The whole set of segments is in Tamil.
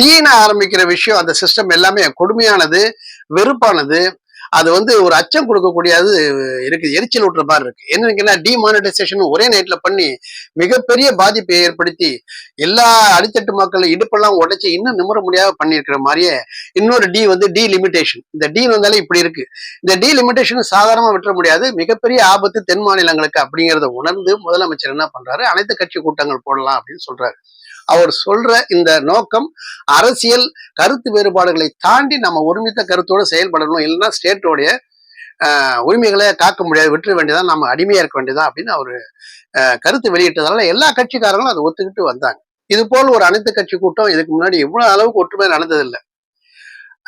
டீன ஆரம்பிக்கிற விஷயம் அந்த சிஸ்டம் எல்லாமே கொடுமையானது வெறுப்பானது. அது வந்து ஒரு அச்சம் கொடுக்கக்கூடியது இருக்கு எரிச்சல் ஊட்டுற மாதிரி இருக்கு. என்னன்னா டிமானிட்டைசேஷன் ஒரே நைட்ல பண்ணி மிகப்பெரிய பாதிப்பை ஏற்படுத்தி எல்லா அடித்தட்டு மக்கள் இடுப்பெல்லாம் உடைச்சு இன்னும் நிமிர முடியாத பண்ணியிருக்கிற மாதிரியே இன்னொரு டி வந்து டி லிமிடேஷன் இந்த டி வந்தாலே இப்படி இருக்கு. இந்த டி லிமிடேஷன் சாதாரணமா விட்டுற முடியாது. மிகப்பெரிய ஆபத்து தென் மாநிலங்களுக்கு அப்படிங்கறத உணர்ந்து முதலமைச்சர் என்ன பண்றாரு? அனைத்து கட்சி கூட்டங்கள் போடலாம் அப்படின்னு சொல்றாரு. அவர் சொல்ற இந்த நோக்கம் அரசியல் கருத்து வேறுபாடுகளை தாண்டி நம்ம ஒருமித்த கருத்தோடு செயல்படணும் இல்லைன்னா ஸ்டேட்டோடைய உரிமைகளை காக்க முடியாது விட்டுற வேண்டியதான் நம்ம அடிமையா இருக்க வேண்டியதான் அப்படின்னு அவர் கருத்து வெளியிட்டதால எல்லா கட்சிக்காரங்களும் அதை ஒத்துக்கிட்டு வந்தாங்க. இது போல் ஒரு அனைத்து கட்சி கூட்டம் இதுக்கு முன்னாடி இவ்வளவு அளவுக்கு ஒற்றுமை நடந்ததில்லை.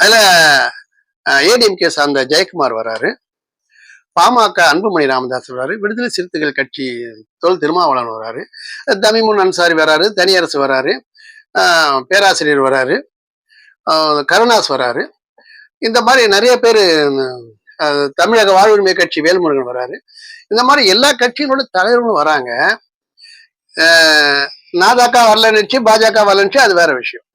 அதுல ஏடிஎம்கே சார்ந்த ஜெயக்குமார் வராரு. பாமக அன்புமணி ராமதாஸ் வர்றாரு விடுதலை சிறுத்தைகள் கட்சி தொல் திருமாவளவன் வர்றாரு தமிமுன் அன்சாரி வராரு தனியரசு வராரு பேராசிரியர் வராரு கருணாஸ் வராரு. இந்த மாதிரி நிறைய பேர் தமிழக வாழ்வுரிமை கட்சி வேல்முருகன் வராரு. இந்த மாதிரி எல்லா கட்சிகளோட தலைவர்களும் வராங்க. நாதாக்கா வரலன்னுச்சு பாஜக வரலன்னுச்சு அது வேற விஷயம்.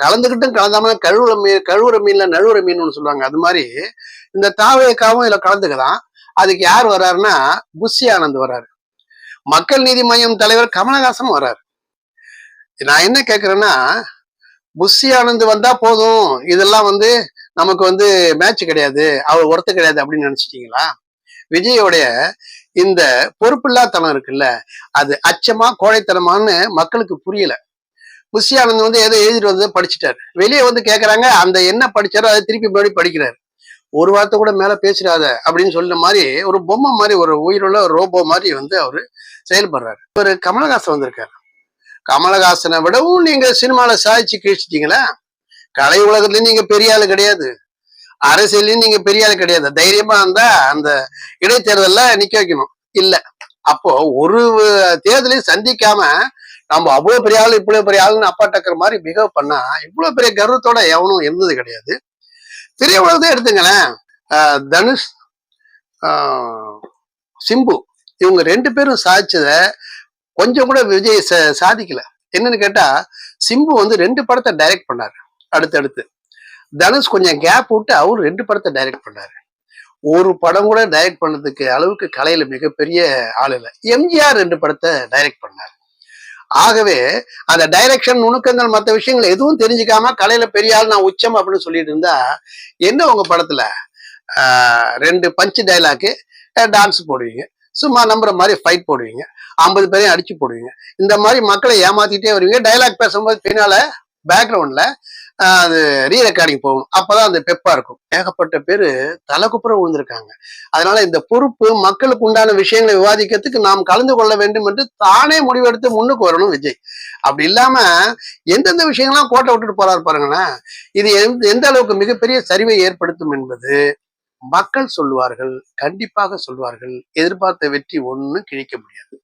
கலந்துக்கிட்டும் கலந்தாம கழுவுற மீன் கழுவுற மீன்ல நழுவுற மீன் சொல்லுவாங்க. அது மாதிரி இந்த தாவையக்காவும் இதுல கலந்துக்கலாம் அதுக்கு யார் வர்றாருன்னா புஷி ஆனந்த் வர்றாரு. மக்கள் நீதி மையம் தலைவர் கமலஹாசன் வர்றாரு. நான் என்ன கேட்கறேன்னா புஷி ஆனந்த் வந்தா போதும். இதெல்லாம் வந்து நமக்கு வந்து மேட்ச் கிடையாது. அவர் ஒருத்த கிடையாது அப்படின்னு நினைச்சிட்டீங்களா? விஜயோடைய இந்த பொறுப்பில்லாத்தனம் இருக்குல்ல அது அச்சமா கோழைத்தனமான்னு மக்களுக்கு புரியல. புஷி ஆனந்த் வந்து ஏதோ எழுதிட்டு வந்து படிச்சுட்டாரு. வெளியே வந்து கேட்கறாங்க அந்த என்ன படிச்சாரோ அதை திருப்பி மறுபடியும் படிக்கிறாரு. ஒரு வார்த்தை கூட மேல பேசிடாத அப்படின்னு சொல்ற மாதிரி ஒரு பொம்மை மாதிரி ஒரு உயிருள்ள ரோபோ மாதிரி வந்து அவரு செயல்படுறாரு. இவர் கமலஹாசன் வந்திருக்காரு. கமலஹாசனை விடவும் நீங்க சினிமால சாதிச்சு கிழிச்சிட்டீங்களா? கலை உலகத்துலயும் நீங்க பெரிய ஆளு கிடையாது. அரசியலையும் நீங்க பெரிய ஆளு கிடையாது. தைரியமா இருந்தா அந்த இடைத்தேர்தல்ல நிக்க வைக்கணும். இல்ல. அப்போ ஒரு தேர்தலையும் சந்திக்காம நம்ம அவ்வளவு பெரிய ஆள் இவ்வளவு பெரிய ஆளுன்னு அப்பா டக்கர் மாதிரி பிஹேவ் பண்ணா இவ்வளவு பெரிய கர்வத்தோட எவனும் இருந்தது கிடையாது. பெரிய உலகத்தை எடுத்துங்களேன். தனுஷ் சிம்பு இவங்க ரெண்டு பேரும் சாதிச்சத கொஞ்சம் கூட விஜய் சாதிக்கல. என்னன்னு கேட்டா சிம்பு வந்து ரெண்டு படத்தை டைரக்ட் பண்ணாரு அடுத்தடுத்து. தனுஷ் கொஞ்சம் கேப் விட்டு அவர் ரெண்டு படத்தை டைரக்ட் பண்ணாரு. ஒரு படம் கூட டைரக்ட் பண்ணதுக்கு அளவுக்கு கலையில மிகப்பெரிய ஆள் இல்லை. எம்ஜிஆர் ரெண்டு படத்தை டைரக்ட் பண்ணாரு. ஆகவே அந்த டைரக்ஷன் நுணுக்கங்கள் மற்ற விஷயங்கள் எதுவும் தெரிஞ்சுக்காம கலையில பெரிய ஆள் நான் உச்சம் அப்படின்னு சொல்லிட்டு இருந்தா என்ன உங்க படத்துல? ரெண்டு பஞ்சு டைலாக்கு டான்ஸ் போடுவீங்க. சும்மா நம்புற மாதிரி ஃபைட் போடுவீங்க. ஐம்பது பேரையும் அடிச்சு போடுவீங்க. இந்த மாதிரி மக்களை ஏமாத்திட்டே வருவீங்க. டைலாக் பேசும்போது பின்னால பேக்ரவுண்ட்ல அது ரீ ரெக்கார்டிங் போகணும் அப்பதான் அந்த பெப்பா இருக்கும். ஏகப்பட்ட பேரு தலைக்குப்புறம் விழுந்திருக்காங்க. அதனால இந்த பொறுப்பு மக்களுக்கு உண்டான விஷயங்களை விவாதிக்கிறதுக்கு நாம் கலந்து கொள்ள வேண்டும் என்று தானே முடிவெடுத்து முன்னுக்கு வரணும் விஜய். அப்படி இல்லாம எந்தெந்த விஷயங்கள்லாம் கோட்டை விட்டுட்டு போறாரு பாருங்களேன். இது எந்த அளவுக்கு மிகப்பெரிய சரிவை ஏற்படுத்தும் என்பது மக்கள் சொல்லுவார்கள் கண்டிப்பாக சொல்வார்கள் எதிர்பார்த்த வெற்றி ஒன்றும் கிழிக்க முடியாது.